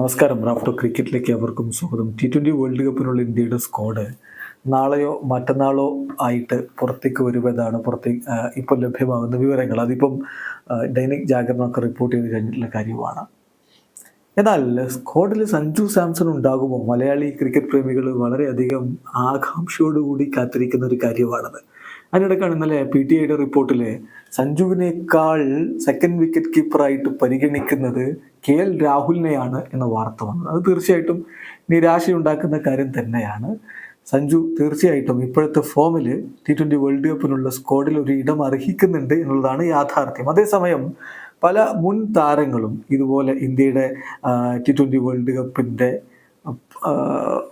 നമസ്കാരം. റാഫ്റ്റോ ക്രിക്കറ്റിലേക്ക് അവർക്കും സ്വാഗതം. ടി ട്വന്റി വേൾഡ് കപ്പിനുള്ള ഇന്ത്യയുടെ സ്ക്വാഡ് നാളെയോ മറ്റന്നാളോ ആയിട്ട് പുറത്തേക്ക് വരുമെന്നാണ് പുറത്തേക്ക് ഇപ്പോൾ ലഭ്യമാകുന്ന വിവരങ്ങൾ. അതിപ്പം ഡൈനിക് ജാഗരണമൊക്കെ റിപ്പോർട്ട് ചെയ്ത് കഴിഞ്ഞിട്ടുള്ള കാര്യമാണ്. എന്നാൽ സ്ക്വാഡിൽ സഞ്ജു സാംസൺ ഉണ്ടാകുമോ? മലയാളി ക്രിക്കറ്റ് പ്രേമികൾ വളരെയധികം ആകാംക്ഷയോടുകൂടി കാത്തിരിക്കുന്ന ഒരു കാര്യമാണത്. അതിനിടയ്ക്കാണ് ഇന്നലെ പി ടി ഐയുടെ റിപ്പോർട്ടിൽ സഞ്ജുവിനേക്കാൾ സെക്കൻഡ് വിക്കറ്റ് കീപ്പറായിട്ട് പരിഗണിക്കുന്നത് കെ എൽ രാഹുലിനെയാണ് എന്ന വാർത്ത വന്നത്. അത് തീർച്ചയായിട്ടും നിരാശയുണ്ടാക്കുന്ന കാര്യം തന്നെയാണ്. സഞ്ജു തീർച്ചയായിട്ടും ഇപ്പോഴത്തെ ഫോമിൽ ടി ട്വന്റി വേൾഡ് കപ്പിനുള്ള സ്ക്വാഡിൽ ഒരു ഇടം അർഹിക്കുന്നുണ്ട് എന്നുള്ളതാണ് യാഥാർത്ഥ്യം. അതേസമയം പല മുൻ താരങ്ങളും ഇതുപോലെ ഇന്ത്യയുടെ ടി ട്വന്റി വേൾഡ് കപ്പിന്റെ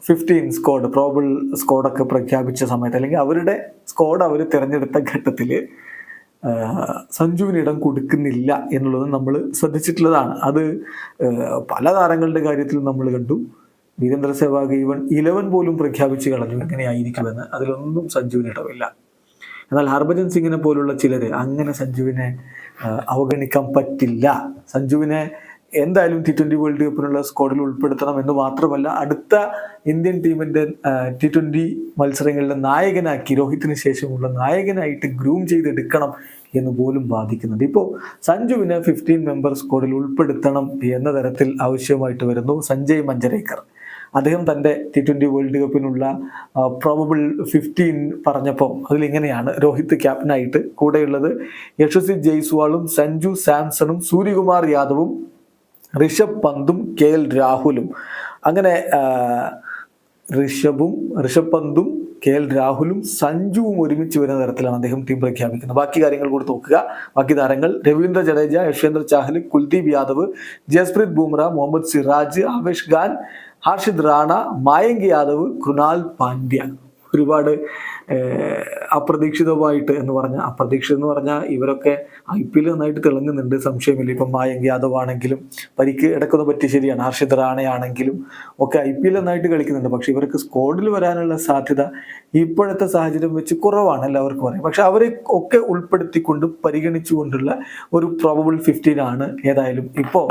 ഫിഫ്റ്റീൻ സ്ക്വാഡ് പ്രോബിൾ സ്ക്വാഡൊക്കെ പ്രഖ്യാപിച്ച സമയത്ത് അല്ലെങ്കിൽ അവരുടെ സ്കോഡ് അവർ തിരഞ്ഞെടുത്ത ഘട്ടത്തിൽ സഞ്ജുവിന് ഇടം കൊടുക്കുന്നില്ല എന്നുള്ളത് നമ്മൾ ശ്രദ്ധിച്ചിട്ടുള്ളതാണ്. അത് പല താരങ്ങളുടെ കാര്യത്തിൽ നമ്മൾ കണ്ടു. വീരേന്ദ്ര സെവാഗ് ഈവൻ ഇലവൻ പോലും പ്രഖ്യാപിച്ച് കളഞ്ഞു. എങ്ങനെയായിരിക്കുമെന്ന് അതിലൊന്നും സഞ്ജുവിന് ഇടമില്ല. എന്നാൽ ഹർഭജൻ സിംഗിനെ പോലുള്ള ചിലർ അങ്ങനെ സഞ്ജുവിനെ അവഗണിക്കാൻ പറ്റില്ല. സഞ്ജുവിനെ എന്തായാലും ടി ട്വന്റി വേൾഡ് കപ്പിനുള്ള സ്ക്വാഡിൽ ഉൾപ്പെടുത്തണം എന്ന് മാത്രമല്ല അടുത്ത ഇന്ത്യൻ ടീമിന്റെ ടി ട്വന്റി മത്സരങ്ങളിലെ നായകനാക്കി രോഹിത്തിന് ശേഷമുള്ള നായകനായിട്ട് ഗ്രൂം ചെയ്തെടുക്കണം എന്ന് പോലും ബാധിക്കുന്നുണ്ട് ഇപ്പോൾ സഞ്ജുവിനെ ഫിഫ്റ്റീൻ മെമ്പർ സ്ക്വാഡിൽ ഉൾപ്പെടുത്തണം എന്ന തരത്തിൽ ആവശ്യമായിട്ട് വരുന്നു സഞ്ജയ് മഞ്ചരേക്കർ. അദ്ദേഹം തന്റെ ടി ട്വന്റി വേൾഡ് കപ്പിനുള്ള പ്രോബബിൾ ഫിഫ്റ്റീൻ പറഞ്ഞപ്പം അതിലിങ്ങനെയാണ് രോഹിത് ക്യാപ്റ്റനായിട്ട് കൂടെയുള്ളത്. യശസ്വി ജയ്സ്വാളും സഞ്ജു സാംസണും സൂര്യകുമാർ യാദവും ഋഷഭ് പന്തും കെ എൽ രാഹുലും. അങ്ങനെ ഋഷഭും ഋഷഭ് പന്തും കെ എൽ രാഹുലും സഞ്ജുവും ഒരുമിച്ച് വരുന്ന തരത്തിലാണ് അദ്ദേഹം ടീം പ്രഖ്യാപിക്കുന്നത്. ബാക്കി കാര്യങ്ങൾ കൂടി നോക്കുക. ബാക്കി താരങ്ങൾ രവീന്ദ്ര ജഡേജ യശ്വേന്ദ്ര ചാഹൽ കുൽദീപ് യാദവ് ജസ്പ്രീത് ബുംറ മുഹമ്മദ് സിറാജ് ആവേഷ് ഖാൻ ഹർഷിദ് റാണ മായങ്ക് യാദവ് കൃണാൽ പാണ്ഡ്യ. ഒരുപാട് അപ്രതീക്ഷിതമായിട്ട് എന്ന് പറഞ്ഞാൽ അപ്രതീക്ഷിതം എന്ന് പറഞ്ഞാൽ ഇവരൊക്കെ ഐ പി എൽ നന്നായിട്ട് തിളങ്ങുന്നുണ്ട് സംശയമില്ല. ഇപ്പം മായങ്ക് യാദവ് ആണെങ്കിലും പരിക്ക് ഇടക്കുന്ന പറ്റി ശരിയാണ്. ഹർഷിത് റാണയാണെങ്കിലും ഒക്കെ ഐ പി എൽ നന്നായിട്ട് കളിക്കുന്നുണ്ട്. പക്ഷെ ഇവർക്ക് സ്ക്വാഡിൽ വരാനുള്ള സാധ്യത ഇപ്പോഴത്തെ സാഹചര്യം വെച്ച് കുറവാണ് എല്ലാവർക്കും അറിയാം. പക്ഷെ അവരെ ഒക്കെ ഉൾപ്പെടുത്തിക്കൊണ്ട് പരിഗണിച്ചുകൊണ്ടുള്ള ഒരു പ്രോബബിൾ ഫിഫ്റ്റീൻ ആണ് ഏതായാലും ഇപ്പോൾ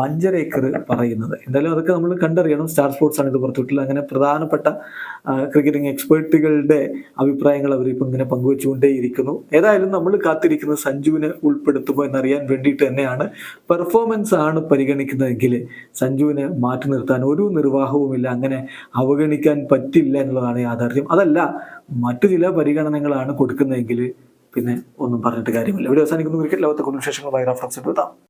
മഞ്ചരേക്കർ പറയുന്നത്. എന്തായാലും അതൊക്കെ നമ്മൾ കണ്ടറിയണം. സ്റ്റാർ സ്പോർട്സ് ആണ് ഇത് പുറത്തുവിട്ടുള്ളത് അങ്ങനെ പ്രധാനപ്പെട്ട ക്രിക്കറ്റിംഗ് എക്സ്പേർട്ടുകളുടെ അഭിപ്രായങ്ങൾ അവരിപ്പോൾ ഇങ്ങനെ പങ്കുവെച്ചുകൊണ്ടേയിരിക്കുന്നു. ഏതായാലും നമ്മൾ കാത്തിരിക്കുന്നത് സഞ്ജുവിനെ ഉൾപ്പെടുത്തുമോ എന്നറിയാൻ വേണ്ടിയിട്ട് തന്നെയാണ് പെർഫോമൻസ് ആണ് പരിഗണിക്കുന്നതെങ്കിൽ സഞ്ജുവിനെ മാറ്റി നിർത്താൻ ഒരു നിർവാഹവുമില്ല അങ്ങനെ അവഗണിക്കാൻ പറ്റില്ല എന്നുള്ളതാണ് യാഥാർത്ഥ്യം. അതല്ല മറ്റു ചില പരിഗണനകളാണ് കൊടുക്കുന്നതെങ്കിൽ പിന്നെ ഒന്നും പറഞ്ഞിട്ട് കാര്യമില്ല. ഇവിടെ അവസാനിക്കുന്നു. ക്രിക്കറ്റ് ലോകത്തെ വിശേഷങ്ങൾ റഫറൻസ് എടുത്താം.